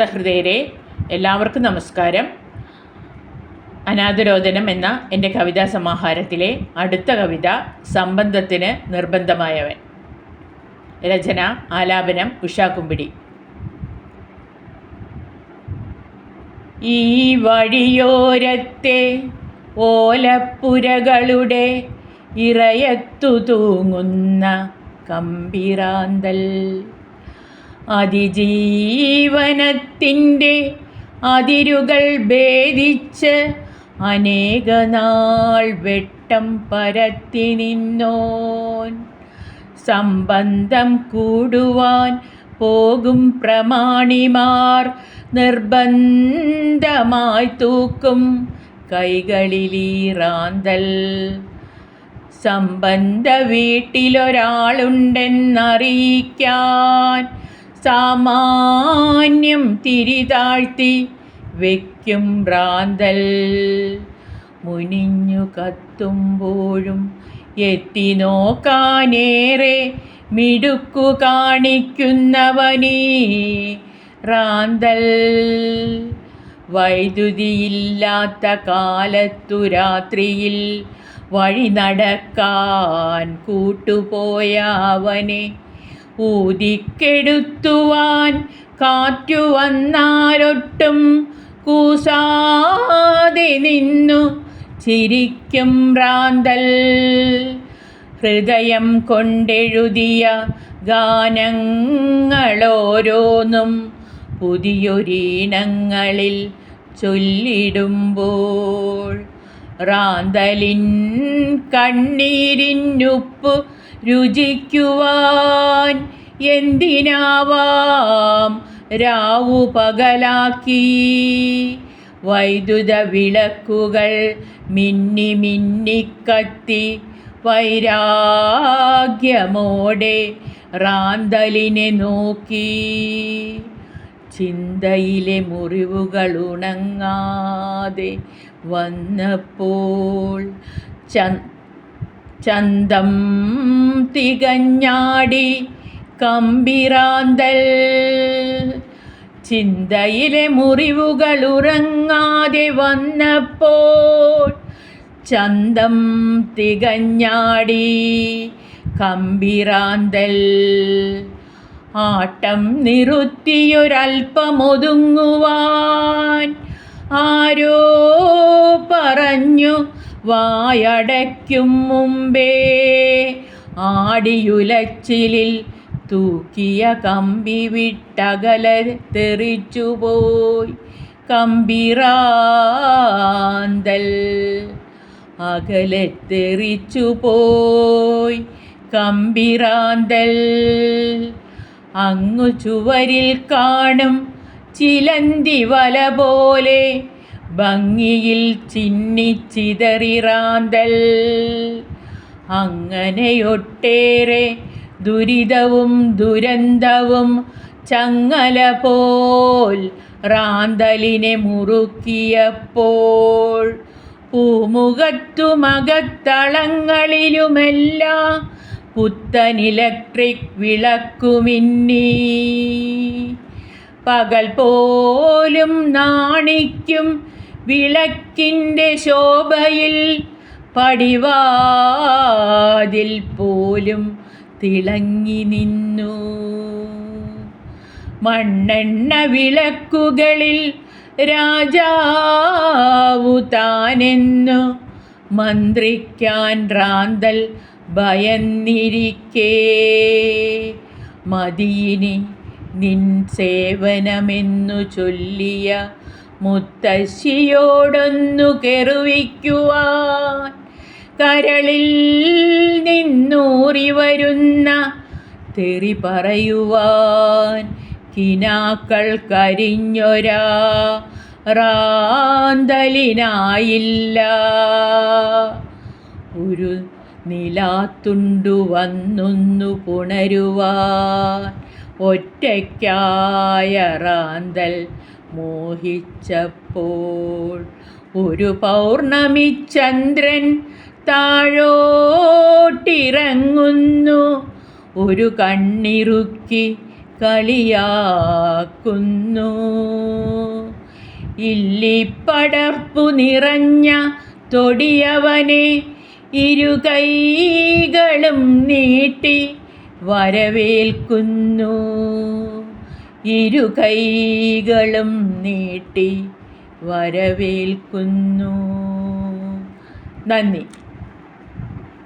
സഹൃദയരെ എല്ലാവർക്കും നമസ്കാരം. അനാഥരോധനം എന്ന എന്റെ കവിതാ സമാഹാരത്തിലെ അടുത്ത കവിത സംബന്ധത്തിന് നിർബന്ധമായവൻ. രചന ആലാപനം ഉഷാക്കുമ്പിടി ഈ വഴിയോരത്തെ ഓലപ്പുരകളുടെ ഇറയത്തു തൂങ്ങുന്ന കമ്പിറാന്തൽ. അതിജീവനത്തിന്റെ അതിരുകൾ ഭേദിച്ച് അനേകനാൾ വെട്ടം പരത്തി നിന്നോൻ. സംബന്ധം കൂടുവാൻ പോകും പ്രമാണിമാർ നിർബന്ധമായി തൂക്കും കൈകളിലീറാന്തൽ. സംബന്ധ വീട്ടിലൊരാളുണ്ടെന്നറിയിക്കാൻ സാമാന്യം തിരിതാഴ്ത്തി വയ്ക്കും ഭ്രാന്തൽ. മുനിഞ്ഞു കത്തുമ്പോഴും എത്തി നോക്കാനേറെ മിടുക്കു കാണിക്കുന്നവനീ റാന്തൽ വൈദ്യുതിയില്ലാത്ത കാലത്തു രാത്രിയിൽ വഴി നടക്കാൻ കൂട്ടുപോയ അവനെ ഊതിക്കെടുത്തുവാൻ കാറ്റു വന്നാലൊട്ടും കൂസാതെ നിന്നു ചിരിക്കും ഭ്രാന്തൽ. ഹൃദയം കൊണ്ടെഴുതിയ ഗാനങ്ങളോരോന്നും പുതിയൊരീണങ്ങളിൽ ചൊല്ലിടുമ്പോൾ റാന്തലിൻ കണ്ണീരിനുപ്പ് രുചിക്കുവാൻ എന്തിനാവാം രാവു പകലാക്കി? വൈദ്യുത വിളക്കുകൾ മിന്നി മിന്നിക്കത്തി വൈരാഗ്യമോടെ റാന്തലിനെ നോക്കി. ചിന്തയിലെ മുറിവുകൾ ഉണങ്ങാതെ വന്നപ്പോൾ ചന്തം തികഞ്ഞാടി കമ്പിറാന്തൽ. ചിന്തയിലെ മുറിവുകൾ ഉറങ്ങാതെ വന്നപ്പോൾ ചന്തം തികഞ്ഞാടി കമ്പിറാന്തൽ. ആട്ടം നിറുത്തിയൊരൽപ്പമൊതുങ്ങുവാൻ ആരോ പറഞ്ഞു വായടയ്ക്കും മുമ്പേ ആടിയുലച്ചിലിൽ തൂക്കിയ കമ്പി വിട്ടകല തെറിച്ചുപോയി. കമ്പിറാന്തൽ അകലെ തെറിച്ചുപോയി. കമ്പിറാന്തൽ അങ്ങു ചുവരിൽ കാണും ചിലന്തി വല പോലെ ഭംഗിയിൽ ചിന്നിച്ചിതറിറാന്തൽ അങ്ങനെയൊട്ടേറെ ദുരിതവും ദുരന്തവും ചങ്ങല പോൽ റാന്തലിനെ മുറുക്കിയപ്പോൾ പൂമുഖത്തുമകത്തളങ്ങളിലുമെല്ലാം പുത്തൻ ഇലക്ട്രിക് വിളക്കുമിന്നി. പകൽ പോലും നാണിക്കും വിളക്കിന്റെ ശോഭയിൽ പടിവാതിൽ പോലും തിളങ്ങി നിന്നു. മണ്ണെണ്ണ വിളക്കുകളിൽ രാജാവു താനെന്നു. മന്ത്രിക്കാൻ റാന്തൽ ഭയന്നിരിക്കേ. മതിയിനി നിൻ സേവനമെന്നു ചൊല്ലിയ മുത്തശ്ശിയോടൊന്നു കെറുവിക്കുവാൻ. കരളിൽ നിന്നൂറി വരുന്ന തെറി പറയുവാൻ. കിനാക്കൾ കരിഞ്ഞൊരാ റാന്തലിനായില്ല. ഒരു നിലാത്തുണ്ടു വന്നൊന്നു പുണരുവാൻ. ഒറ്റയ്ക്കായ റാന്തൽ മോഹിച്ചപ്പോൾ ഒരു പൗർണമി ചന്ദ്രൻ താഴോട്ടിറങ്ങുന്നു. ഒരു കണ്ണിറുക്കി കളിയാക്കുന്നു. ഇല്ലിപ്പടർപ്പു നിറഞ്ഞ തൊടിയവനെ ഇരുകൈകളും നീട്ടി വരവേൽക്കുന്നു. ഇരുകൈകളും നീട്ടി വരവേൽക്കുന്നു. നന്ദി.